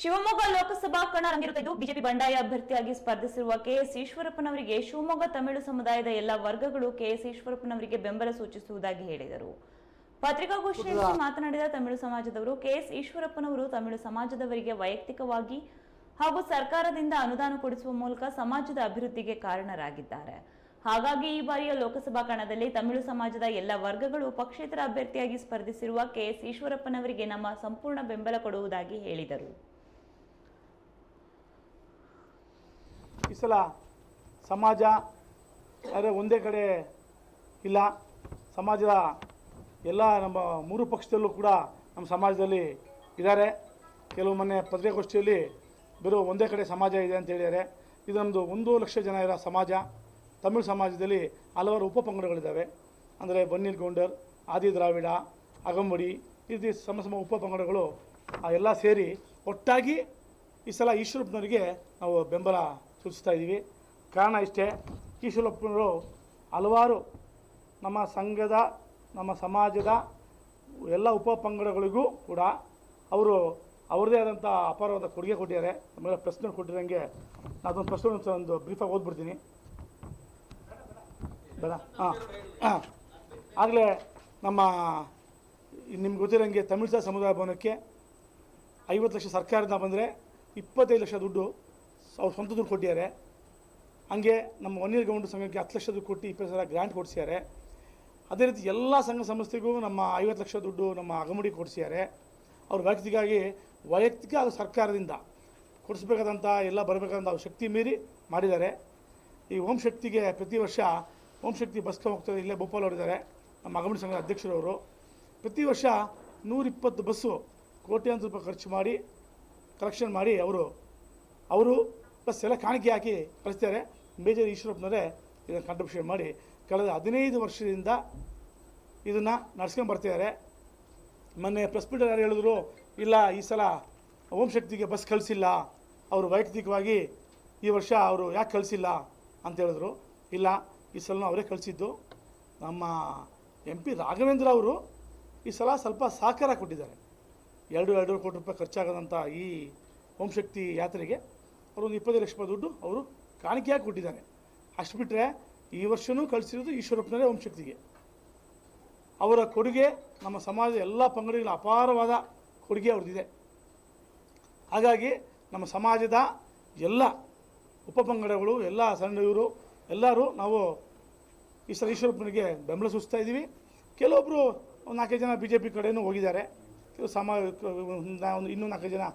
ಶಿವಮೊಗ್ಗ ಲೋಕಸಭಾ ಕಣ ರಂಗಿರುತ್ತಿದ್ದು ಬಿಜೆಪಿ ಬಂಡಾಯ ಅಭ್ಯರ್ಥಿಯಾಗಿ ಸ್ಪರ್ಧಿಸಿರುವ ಕೆಎಸ್ ಈಶ್ವರಪ್ಪನವರಿಗೆ ಶಿವಮೊಗ್ಗ ತಮಿಳು ಸಮುದಾಯದ ಎಲ್ಲ ವರ್ಗಗಳು ಕೆಎಸ್ ಈಶ್ವರಪ್ಪನವರಿಗೆ ಬೆಂಬಲ ಸೂಚಿಸುವುದಾಗಿ ಹೇಳಿದರು. ಪತ್ರಿಕಾಗೋಷ್ಠಿಯಲ್ಲಿ ಮಾತನಾಡಿದ ತಮಿಳು ಸಮಾಜದವರು ಕೆಎಸ್ ಈಶ್ವರಪ್ಪನವರು ತಮಿಳು ಸಮಾಜದವರಿಗೆ ವೈಯಕ್ತಿಕವಾಗಿ ಹಾಗೂ ಸರ್ಕಾರದಿಂದ ಅನುದಾನ ಕೊಡಿಸುವ ಮೂಲಕ ಸಮಾಜದ ಅಭಿವೃದ್ಧಿಗೆ ಕಾರಣರಾಗಿದ್ದಾರೆ. ಹಾಗಾಗಿ ಈ ಬಾರಿಯ ಲೋಕಸಭಾ ಕಣದಲ್ಲಿ ತಮಿಳು ಸಮಾಜದ ಎಲ್ಲ ವರ್ಗಗಳು ಪಕ್ಷೇತರ ಅಭ್ಯರ್ಥಿಯಾಗಿ ಸ್ಪರ್ಧಿಸಿರುವ ಕೆಎಸ್ ಈಶ್ವರಪ್ಪನವರಿಗೆ ನಮ್ಮ ಸಂಪೂರ್ಣ ಬೆಂಬಲ ಕೊಡುವುದಾಗಿ ಹೇಳಿದರು. ಈ ಸಲ ಸಮಾಜ ಆದರೆ ಒಂದೇ ಕಡೆ ಇಲ್ಲ. ಸಮಾಜದ ಎಲ್ಲ ನಮ್ಮ ಮೂರು ಪಕ್ಷದಲ್ಲೂ ಕೂಡ ನಮ್ಮ ಸಮಾಜದಲ್ಲಿ ಇದ್ದಾರೆ. ಕೆಲವು ಮೊನ್ನೆ ಪತ್ರಿಕಾಗೋಷ್ಠಿಯಲ್ಲಿ ಬರೋ ಒಂದೇ ಕಡೆ ಸಮಾಜ ಇದೆ ಅಂತ ಹೇಳಿದ್ದಾರೆ. ಇದು ಒಂದು ಲಕ್ಷ ಜನ ಇರೋ ಸಮಾಜ. ತಮಿಳು ಸಮಾಜದಲ್ಲಿ ಹಲವಾರು ಉಪಪಂಗಡಗಳಿದ್ದಾವೆ ಅಂದರೆ ಬನ್ನೀರ್ ಗೌಂಡರ್, ಆದಿ ದ್ರಾವಿಡ, ಅಗಂಬಡಿ, ಈ ರೀತಿ ಸಮ ಸಮ ಉಪಪಂಗಡಗಳು ಆ ಎಲ್ಲ ಸೇರಿ ಒಟ್ಟಾಗಿ ಈ ಸಲ ಈಶ್ವರಪ್ಪನವರಿಗೆ ನಾವು ಬೆಂಬಲ ಸೂಚಿಸ್ತಾ ಇದ್ದೀವಿ ಕಾರಣ ಇಷ್ಟೇ ಕೀಶಲಪ್ಪನವರು ಹಲವಾರು ನಮ್ಮ ಸಂಘದ, ನಮ್ಮ ಸಮಾಜದ ಎಲ್ಲ ಉಪ ಪಂಗಡಗಳಿಗೂ ಕೂಡ ಅವರು ಅವ್ರದ್ದೇ ಆದಂಥ ಅಪಾರವಾದ ಕೊಡುಗೆ ಕೊಟ್ಟಿದ್ದಾರೆ. ಆಮೇಲೆ ಪ್ರಶ್ನೆ ಕೊಟ್ಟಿರೋಂಗೆ ಅದೊಂದು ಪ್ರಶ್ನೆ ಒಂದು ಬ್ರೀಫಾಗಿ ಓದ್ಬಿಡ್ತೀನಿ. ಬೇಡ? ಹಾಂ. ಆಗಲೇ ನಮ್ಮ ನಿಮ್ಗೆ ಗೊತ್ತಿರೋಂಗೆ ತಮಿಳು ಸಮುದಾಯ ಭವನಕ್ಕೆ ಐವತ್ತು ಲಕ್ಷ ಸರ್ಕಾರದಿಂದ ಬಂದರೆ ಇಪ್ಪತ್ತೈದು ಲಕ್ಷ ದುಡ್ಡು ಅವ್ರು ಸ್ವಂತ ದುಡ್ಡು ಕೊಟ್ಟಿದ್ದಾರೆ. ಹಂಗೆ ನಮ್ಮ ವನ್ಯರ್ ಗೌಂಡ್ ಸಂಘಕ್ಕೆ ಹತ್ತು ಲಕ್ಷ ದುಡ್ಡು ಕೊಟ್ಟು ಇಪ್ಪತ್ತು ಸಾವಿರ ಗ್ರ್ಯಾಂಟ್ ಕೊಡಿಸಿದ್ದಾರೆ. ಅದೇ ರೀತಿ ಎಲ್ಲ ಸಂಘ ಸಂಸ್ಥೆಗೂ ನಮ್ಮ ಐವತ್ತು ಲಕ್ಷ ದುಡ್ಡು ನಮ್ಮ ಅಗಮಡಿ ಕೊಡಿಸಿದ್ದಾರೆ. ಅವ್ರ ವ್ಯಕ್ತಿಗಾಗಿ, ವೈಯಕ್ತಿಕ ಅದು ಸರ್ಕಾರದಿಂದ ಕೊಡಿಸ್ಬೇಕಾದಂಥ ಎಲ್ಲ ಬರಬೇಕಾದಂಥ ಅವ್ರ ಶಕ್ತಿ ಮೀರಿ ಮಾಡಿದ್ದಾರೆ. ಈ ಓಂ ಶಕ್ತಿಗೆ ಪ್ರತಿ ವರ್ಷ ಓಂ ಶಕ್ತಿ ಬಸ್ಗೆ ಹೋಗ್ತಾರೆ ಇಲ್ಲೇ ಬೋಪಾಲ್ ಅವರಿದ್ದಾರೆ, ನಮ್ಮ ಅಗಮಡಿ ಸಂಘದ ಅಧ್ಯಕ್ಷರವರು. ಪ್ರತಿ ವರ್ಷ ನೂರಿಪ್ಪತ್ತು ಬಸ್ಸು ಕೋಟ್ಯಾಂತರ ರೂಪಾಯಿ ಖರ್ಚು ಮಾಡಿ ಕಲೆಕ್ಷನ್ ಮಾಡಿ ಅವರು ಅವರು ಪ್ಲಸ್ ಎಲ್ಲ ಕಾಣಿಕೆ ಹಾಕಿ ಕಳಿಸ್ತಾರೆ. ಮೇಜರ್ ಈಶ್ವರಪ್ಪನವರೇ ಇದನ್ನು ಕಾಂಟ್ರಿಬ್ಯೂಷನ್ ಮಾಡಿ ಕಳೆದ ಹದಿನೈದು ವರ್ಷದಿಂದ ಇದನ್ನು ನಡೆಸ್ಕೊಂಡ್ಬರ್ತಿದ್ದಾರೆ ಮೊನ್ನೆ ಪ್ರೆಸ್ ಮೀಟರ್ ಯಾರು ಹೇಳಿದ್ರು, ಇಲ್ಲ ಈ ಸಲ ಓಂ ಶಕ್ತಿಗೆ ಬಸ್ ಕಳಿಸಿಲ್ಲ. ಅವರು ವೈಯಕ್ತಿಕವಾಗಿ ಈ ವರ್ಷ ಅವರು ಯಾಕೆ ಕಳಿಸಿಲ್ಲ ಅಂತ ಹೇಳಿದ್ರು. ಇಲ್ಲ, ಈ ಸಲ ಅವರೇ ಕಳಿಸಿದ್ದು. ನಮ್ಮ ಎಂ ಪಿ ರಾಘವೇಂದ್ರ ಅವರು ಈ ಸಲ ಸ್ವಲ್ಪ ಸಹಕಾರ ಕೊಟ್ಟಿದ್ದಾರೆ. ಎರಡು ಎರಡೂವರೆ ಕೋಟಿ ರೂಪಾಯಿ ಖರ್ಚಾಗದಂಥ ಈ ಓಂ ಶಕ್ತಿ ಯಾತ್ರೆಗೆ ಅವರು ಒಂದು ಇಪ್ಪತ್ತೈದು ಲಕ್ಷ ರೂಪಾಯಿ ದುಡ್ಡು ಅವರು ಕಾಣಿಕೆಯಾಗಿ ಕೊಟ್ಟಿದ್ದಾರೆ. ಅಷ್ಟು ಬಿಟ್ಟರೆ ಈ ವರ್ಷನೂ ಕಳಿಸಿರೋದು ಈಶ್ವರಪ್ಪನವರೇ ವಂಶಕ್ತಿಗೆ ಅವರ ಕೊಡುಗೆ ನಮ್ಮ ಸಮಾಜದ ಎಲ್ಲ ಪಂಗಡಗಳ ಅಪಾರವಾದ ಕೊಡುಗೆ ಅವ್ರದ್ದಿದೆ. ಹಾಗಾಗಿ ನಮ್ಮ ಸಮಾಜದ ಎಲ್ಲ ಉಪಪಂಗಡಗಳು ಎಲ್ಲ ಸಣ್ಣ ಇವರು ಎಲ್ಲರೂ ನಾವು ಈ ಸಲ ಈಶ್ವರಪ್ಪನಿಗೆ ಬೆಂಬಲ ಸೂಚಿಸ್ತಾ ಇದ್ದೀವಿ. ಕೆಲವೊಬ್ಬರು ನಾಲ್ಕೈದು ಜನ ಬಿ ಜೆ ಪಿ ಕಡೆಯೂ ಹೋಗಿದ್ದಾರೆ ಕೆಲವು ಸಮ ಇನ್ನೂ ನಾಲ್ಕೈದು ಜನ